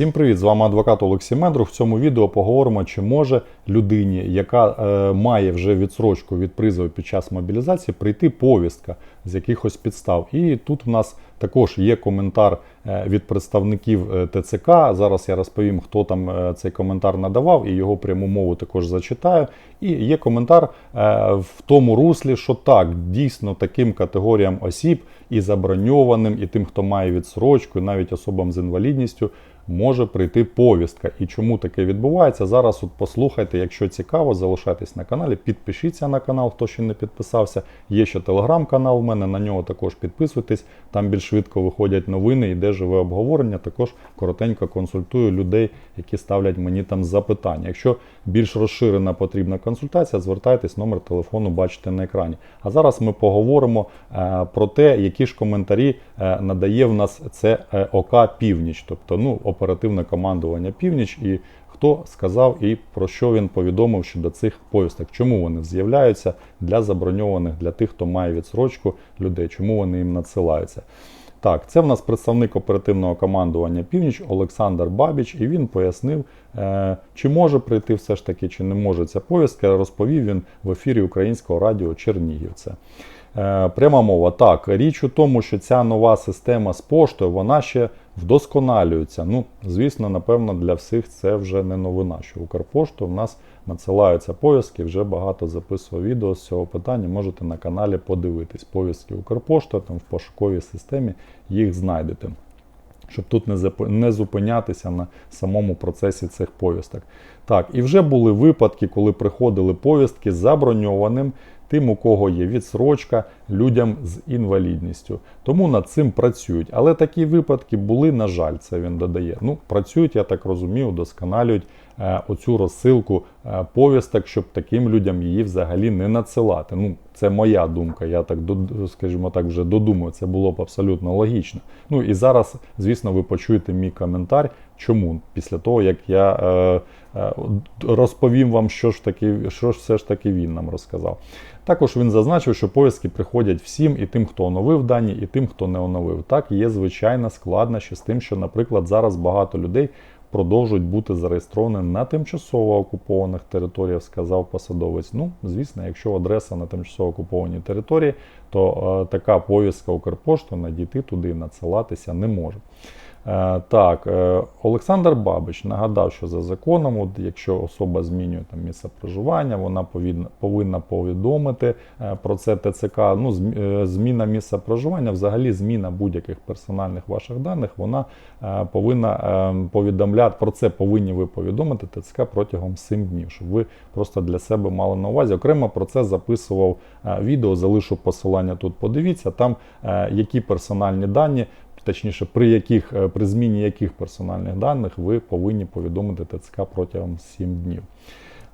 Всім привіт! З вами адвокат Олексій Мендрух. В цьому відео поговоримо, чи може людині, яка е, має вже відсрочку від призову під час мобілізації, прийти повістка з якихось підстав. І тут в нас також є коментар е, від представників е, ТЦК. Зараз я розповім, хто там е, цей коментар надавав, і його пряму мову також зачитаю. І є коментар в тому руслі, що так, дійсно таким категоріям осіб і заброньованим, і тим, хто має відсрочку, і навіть особам з інвалідністю. Може прийти повістка. І чому таке відбувається? Зараз от послухайте, якщо цікаво, залишайтесь на каналі, підпишіться на канал, хто ще не підписався. Є ще телеграм-канал у мене, на нього також підписуйтесь. Там більш швидко виходять новини, іде живе обговорення. Також коротенько консультую людей, які ставлять мені там запитання. Якщо більш розширена потрібна консультація, звертайтесь, номер телефону бачите на екрані. А зараз ми поговоримо е, про те, які ж коментарі е, надає в нас це е, ОК Північ, тобто ну, оперативне командування Північ, і хто сказав і про що він повідомив щодо цих повісток, чому вони з'являються для заброньованих, для тих, хто має відсрочку людей, чому вони їм надсилаються. Так, це в нас представник оперативного командування Північ Олександр Бабіч, і він пояснив, е, чи може прийти все ж таки, чи не може ця повістка. Розповів він в ефірі Українського радіо Чернігів. Це. Е, Пряма мова. Так, річ у тому, що ця нова система з поштою, вона ще вдосконалюється. Ну, звісно, напевно, для всіх це вже не новина, що Укрпошту в нас надсилаються повістки. Вже багато записував відео з цього питання. Можете на каналі подивитись. Повістки Укрпошта, там в пошуковій системі їх знайдете. Щоб тут не зап- не зупинятися на самому процесі цих повісток. Так, і вже були випадки, коли приходили повістки з заброньованим тим, у кого є відсрочка, людям з інвалідністю. Тому над цим працюють. Але такі випадки були, на жаль, це він додає. Ну, працюють, я так розумію, удосконалюють е, оцю розсилку е, повісток, щоб таким людям її взагалі не надсилати. Ну, це моя думка. Я так скажімо так, вже додумав. Це було б абсолютно логічно. Ну і зараз, звісно, ви почуєте мій коментар. Чому? Після того, як я е, е, розповім вам, що ж таки, що ж все ж таки він нам розказав. Також він зазначив, що повістки приходять всім, і тим, хто оновив дані, і тим, хто не оновив. Так, є звичайна складнощі з тим, що, наприклад, зараз багато людей продовжують бути зареєстровані на тимчасово окупованих територіях, сказав посадовець. Ну, звісно, якщо адреса на тимчасово окупованій території, то е, така повістка Укрпошту надійти туди надсилатися не може. Е, Так, е, Олександр Бабич нагадав, що за законом, от якщо особа змінює там місце проживання, вона повинна, повідомити е, про це ТЦК. Ну, зміна місця проживання, взагалі зміна будь-яких персональних ваших даних, вона повинна повідомляти про це повинні ви повідомити ТЦК протягом 7 днів, щоб ви просто для себе мали на увазі. Окремо про це записував відео, залишу посилання тут. Подивіться там, які персональні дані точніше, при яких е, при зміні яких персональних даних ви повинні повідомити ТЦК протягом 7 днів.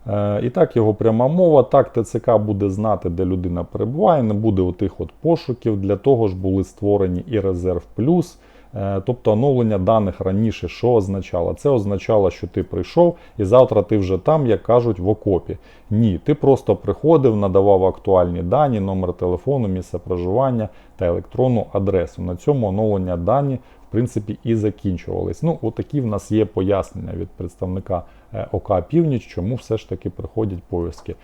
Е, І так, його пряма мова. Так, ТЦК буде знати, де людина перебуває, не буде отих от пошуків. Для того ж були створені і резерв плюс. Е, Тобто оновлення даних раніше, що означало? Це означало, що ти прийшов і завтра ти вже там, як кажуть, в окопі. Ні, ти просто приходив, надавав актуальні дані, номер телефону, місце проживання та електронну адресу. На цьому оновлення дані в принципі і закінчувались. Ну, отакі в нас є пояснення від представника е, ОК Північ, чому все ж таки приходять повістки.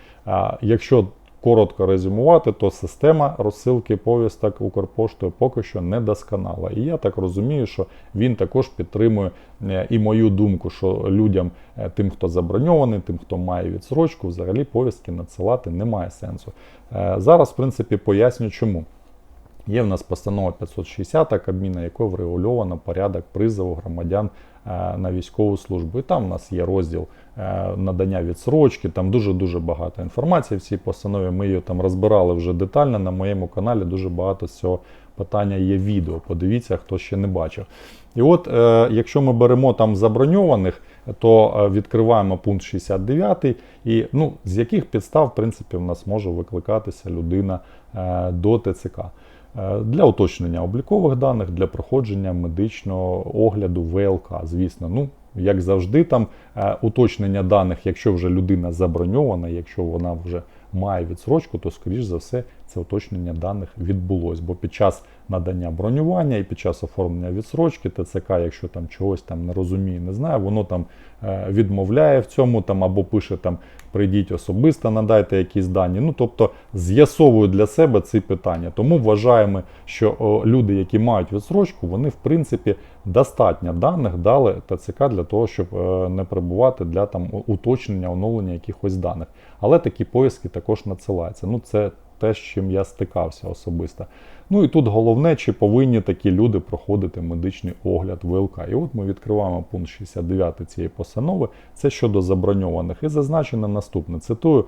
Якщо коротко резюмувати, то система розсилки повісток Укрпоштою поки що не досконала. І я так розумію, що він також підтримує е, і мою думку, що людям, е, тим, хто заброньований, тим, хто має відсрочку, взагалі повістки надсилати немає сенсу. Е, Зараз, в принципі, поясню чому. Є в нас постанова 560 Кабміна, якою врегульовано порядок призову громадян на військову службу. І там у нас є розділ е, надання відсрочки, там дуже-дуже багато інформації в цій постанові. Ми її там розбирали вже детально на моєму каналі. Дуже багато цього питання є відео. Подивіться, хто ще не бачив. І от, е, якщо ми беремо там заброньованих, то е, відкриваємо пункт 69, і ну, з яких підстав, в принципі, в нас може викликатися людина е, до ТЦК. Е, Для уточнення облікових даних, для проходження медичного огляду ВЛК, звісно. Ну, як завжди, там е, уточнення даних, якщо вже людина заброньована, якщо вона вже має відсрочку, то скоріш за все це уточнення даних відбулось. Бо під час надання бронювання і під час оформлення відсрочки ТЦК, якщо там чогось там не розуміє, не знає, воно там е, відмовляє в цьому там або пише там прийдіть особисто, надайте якісь дані. Ну тобто з'ясовують для себе ці питання. Тому вважаємо, що люди, які мають відсрочку, вони в принципі достатньо даних дали ТЦК для того, щоб е, не перебувати для там уточнення, оновлення якихось даних. Але такі повістки також надсилаються. Ну це те, з чим я стикався особисто. Ну і тут головне, чи повинні такі люди проходити медичний огляд ВЛК. І от ми відкриваємо пункт 69 цієї постанови. Це щодо заброньованих. І зазначено наступне. Цитую.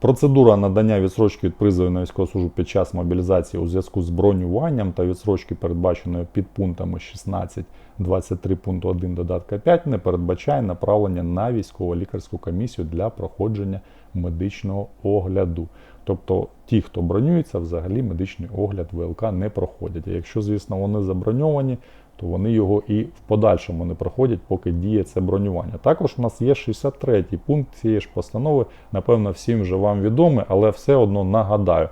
Процедура надання відсрочки від призову на військову службу під час мобілізації у зв'язку з бронюванням та відсрочки, передбаченою підпунктами 16, 23 пункту 1 додатка 5, не передбачає направлення на військово-лікарську комісію для проходження медичного огляду. Тобто ті, хто бронюється, взагалі медичний огляд ВЛК не проходять. Якщо, звісно, вони заброньовані, то вони його і в подальшому не проходять, поки діє це бронювання. Також у нас є 63-й пункт цієї ж постанови, напевно, всім вже вам відомий, але все одно нагадаю.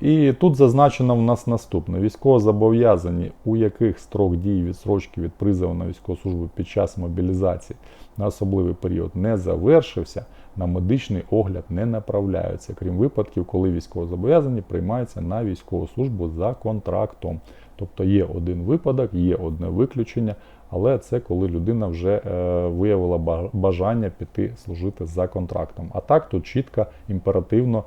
І тут зазначено в нас наступне: військовозобов'язані, у яких строк дії відсрочки від призову на військову службу під час мобілізації на особливий період не завершився, на медичний огляд не направляються, крім випадків, коли військовозобов'язані приймаються на військову службу за контрактом. Тобто є один випадок, є одне виключення, але це коли людина вже е, виявила бажання піти служити за контрактом. А так тут чітко імперативно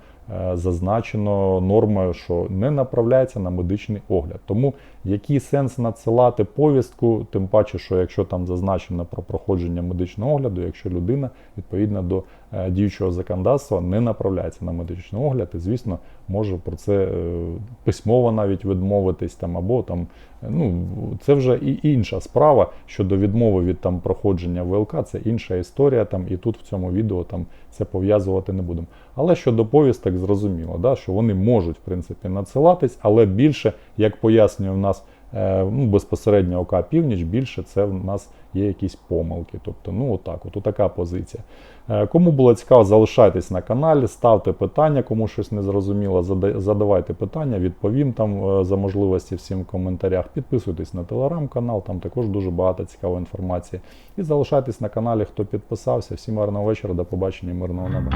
зазначено нормою, що не направляється на медичний огляд. Тому який сенс надсилати повістку, тим паче, що якщо там зазначено про проходження медичного огляду, якщо людина відповідно до е, діючого законодавства не направляється на медичний огляд, і звісно може про це е, письмово навіть відмовитись там або там. е, Ну, це вже і інша справа щодо відмови від там проходження ВЛК, це інша історія. Там і тут в цьому відео там це пов'язувати не будемо. Але щодо повісток, зрозуміло, да, що вони можуть в принципі надсилатись, але більше, як пояснює в нас е, ну, безпосередньо ОК Північ, більше це в нас є якісь помилки. Тобто, ну отак, от така позиція. Е, Кому було цікаво, залишайтесь на каналі, ставте питання, кому щось не зрозуміло, задавайте питання, відповім там е, за можливості всім в коментарях. Підписуйтесь на телеграм-канал, там також дуже багато цікавої інформації. І залишайтесь на каналі, хто підписався. Всім гарного вечора, до побачення, мирного неба.